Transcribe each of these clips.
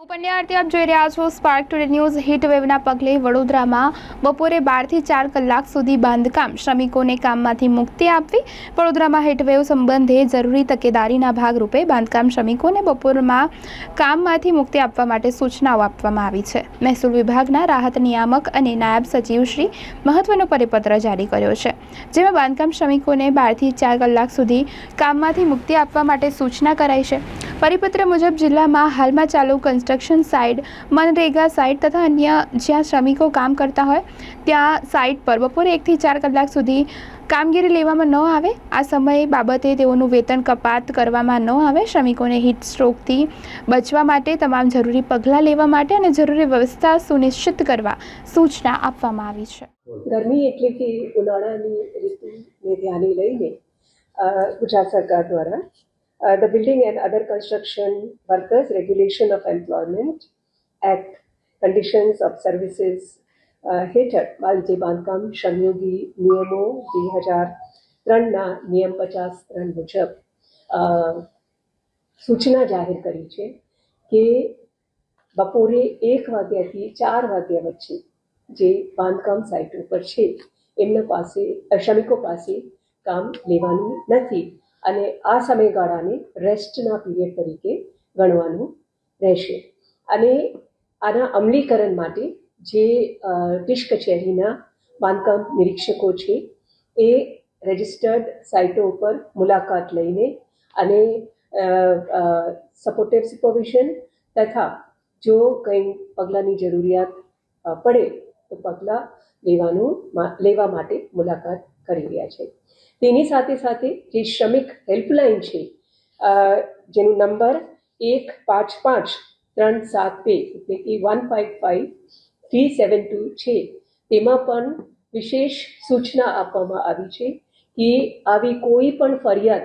હું પંડ્યા આરતી આપ જોઈ રહ્યા છો સ્પાર્ક ટુડે ન્યૂઝ હીટવેવના પગલે વડોદરામાં બપોરે બારથી ચાર કલાક સુધી બાંધકામ શ્રમિકોને કામમાંથી મુક્તિ આપવી. વડોદરામાં હીટવેવ સંબંધે જરૂરી તકેદારીના ભાગરૂપે બાંધકામ શ્રમિકોને બપોરમાં કામમાંથી મુક્તિ આપવા માટે સૂચનાઓ આપવામાં આવી છે. મહેસૂલ વિભાગના રાહત નિયામક અને નાયબ સચિવ શ્રી મહત્વનો પરિપત્ર જારી કર્યો છે. જેમાં બાંધકામ શ્રમિકોને બારથી ચાર કલાક સુધી કામમાંથી મુક્તિ આપવા માટે સૂચના કરાઈ છે. પરિપત્ર મુજબ જિલ્લામાં હાલમાં ચાલુ કન્સ્ટ્રક્શન સાઇટ મનરેગા સાઇટ તથા અન્ય જ્યાં શ્રમિકો કામ કરતા હોય, ત્યાં સાઇટ પર બપોરે એકથી ચાર કલાક સુધી કામગીરી લેવામાં ન આવે. આ સમય બાબતે તેઓનું વેતન કપાત કરવામાં ન આવે. શ્રમિકોને હીટ સ્ટ્રોકથી બચવા માટે તમામ જરૂરી પગલાં લેવા માટે અને જરૂરી વ્યવસ્થા સુનિશ્ચિત કરવા સૂચના આપવામાં આવી છે. ગરમી એટલે કે ઉનાળાની ઋતુને ધ્યાને લઈને ગુજરાત સરકાર દ્વારા the Building and other construction workers Regulation of Employment act conditions of services હેઠળ જે બાંધકામ શ્રમયોગી નિયમો બે હજાર ત્રણના નિયમ પચાસ ત્રણ મુજબ સૂચના જાહેર કરી છે કે બપોરે એક વાગ્યાથી ચાર વાગ્યા વચ્ચે જે બાંધકામ સાઇટ ઉપર છે એમના પાસે શ્રમિકો પાસે કામ લેવાનું નથી અને આ સમયગાળાને રેસ્ટના પીરિયડ તરીકે ગણવાનું રહેશે. અને આના અમલીકરણ માટે જે ડિશ કચેરીના બાંધકામ નિરીક્ષકો છે, એ રજિસ્ટર્ડ સાઇટો ઉપર મુલાકાત લઈને અને સપોર્ટિવ સુપરવિઝન તથા જો કંઈ પગલાંની જરૂરિયાત પડે તો પગલાં લેવાનું લેવા માટે મુલાકાત કરી રહ્યા છે. તેની સાથે સાથે જે શ્રમિક હેલ્પલાઇન છે જેનો નંબર એક પાંચ પાંચ ત્રણ સાત બે, એટલે કે one five five three seven two છે. તેમાં પણ વિશેષ સૂચના આપવામાં આવી છે કે આવી કોઈ પણ ફરિયાદ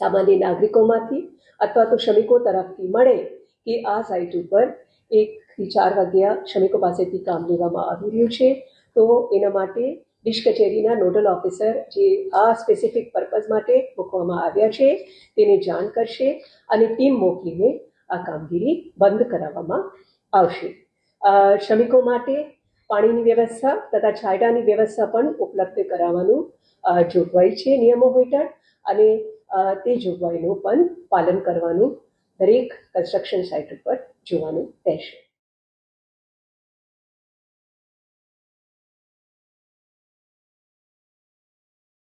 સામાન્ય નાગરિકોમાંથી અથવા તો શ્રમિકો તરફથી મળે કે આ સાઇટ ઉપર એકથી ચાર વાગ્યા શ્રમિકો પાસેથી કામ લેવામાં આવી રહ્યું છે, તો એના માટે ડિશ કચેરીના નોડલ ઓફિસર જે આ સ્પેસિફિક પર્પઝ માટે મૂકવામાં આવ્યા છે, તેને જાણ કરશે અને ટીમ મોકલીને આ કામગીરી બંધ કરાવવામાં આવશે. શ્રમિકો માટે પાણીની વ્યવસ્થા તથા છાંયડાની વ્યવસ્થા પણ ઉપલબ્ધ કરાવવાનું જોગવાઈ છે નિયમો હેઠળ અને તે જોગવાઈનું પણ પાલન કરવાનું દરેક કન્સ્ટ્રક્શન સાઇટ ઉપર જોવાનું રહેશે.